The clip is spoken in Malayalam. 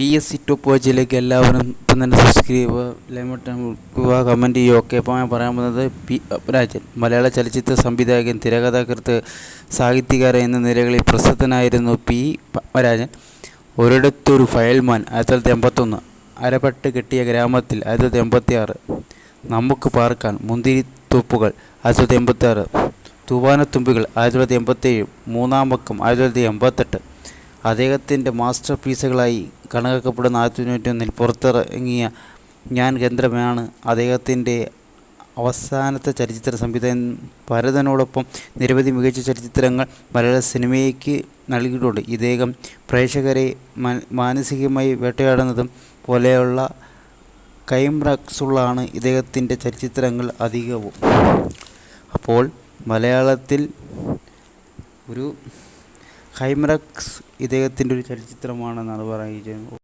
പി എസ് സി ടു വാച്ചിലേക്ക് എല്ലാവരും ഇപ്പം തന്നെ സബ്സ്ക്രൈബ് ലൈമട്ടുക കമന്റ് ചെയ്യുക ഒക്കെ ഇപ്പോൾ ഞാൻ പറയാൻ പോകുന്നത് പി രാജൻ മലയാള ചലച്ചിത്ര സംവിധായകൻ തിരകഥാകൃത്ത് സാഹിത്യകാരൻ എന്ന നിലകളിൽ പ്രസിദ്ധനായിരുന്നു പി പത്മരാജൻ ഒരിടത്തൊരു ഫയൽമാൻ ആയിരത്തി തൊള്ളായിരത്തി എൺപത്തൊന്ന് അരപട്ട് കെട്ടിയ ഗ്രാമത്തിൽ ആയിരത്തി തൊള്ളായിരത്തി എൺപത്തി ആറ് നമുക്ക് പാർക്കാൻ മുന്തിരിത്തോപ്പുകൾ ആയിരത്തി തൊള്ളായിരത്തി എൺപത്തി ആറ് തൂവാനത്തുമ്പികൾ ആയിരത്തി തൊള്ളായിരത്തി എൺപത്തേഴ് മൂന്നാം പക്കം ആയിരത്തി തൊള്ളായിരത്തി എൺപത്തെട്ട് അദ്ദേഹത്തിന്റെ മാസ്റ്റർ പീസുകളായി കണക്കാക്കപ്പെടുന്ന ആയിരത്തി തൊണ്ണൂറ്റി ഒന്നിൽ പുറത്തിറങ്ങിയ ഞാൻ കേന്ദ്രമാണ് അദ്ദേഹത്തിന്റെ അവസാനത്തെ ചലച്ചിത്ര സംവിധാനം ഭരതനോടൊപ്പം നിരവധി മികച്ച ചലച്ചിത്രങ്ങൾ മലയാള സിനിമയ്ക്ക് നൽകിയിട്ടുണ്ട്. ഇദ്ദേഹം പ്രേക്ഷകരെ മാനസികമായി വേട്ടയാടുന്നതും പോലെയുള്ള കൈമ്രക്സുള്ളാണ് ഇദ്ദേഹത്തിന്റെ ചലച്ചിത്രങ്ങൾ അധികവും. അപ്പോൾ മലയാളത്തിൽ ഒരു ഹൈമ്രക്സ് ഇദ്ദേഹത്തിന്റെ ഒരു ചലച്ചിത്രമാണെന്നാണ് പറയുന്നത്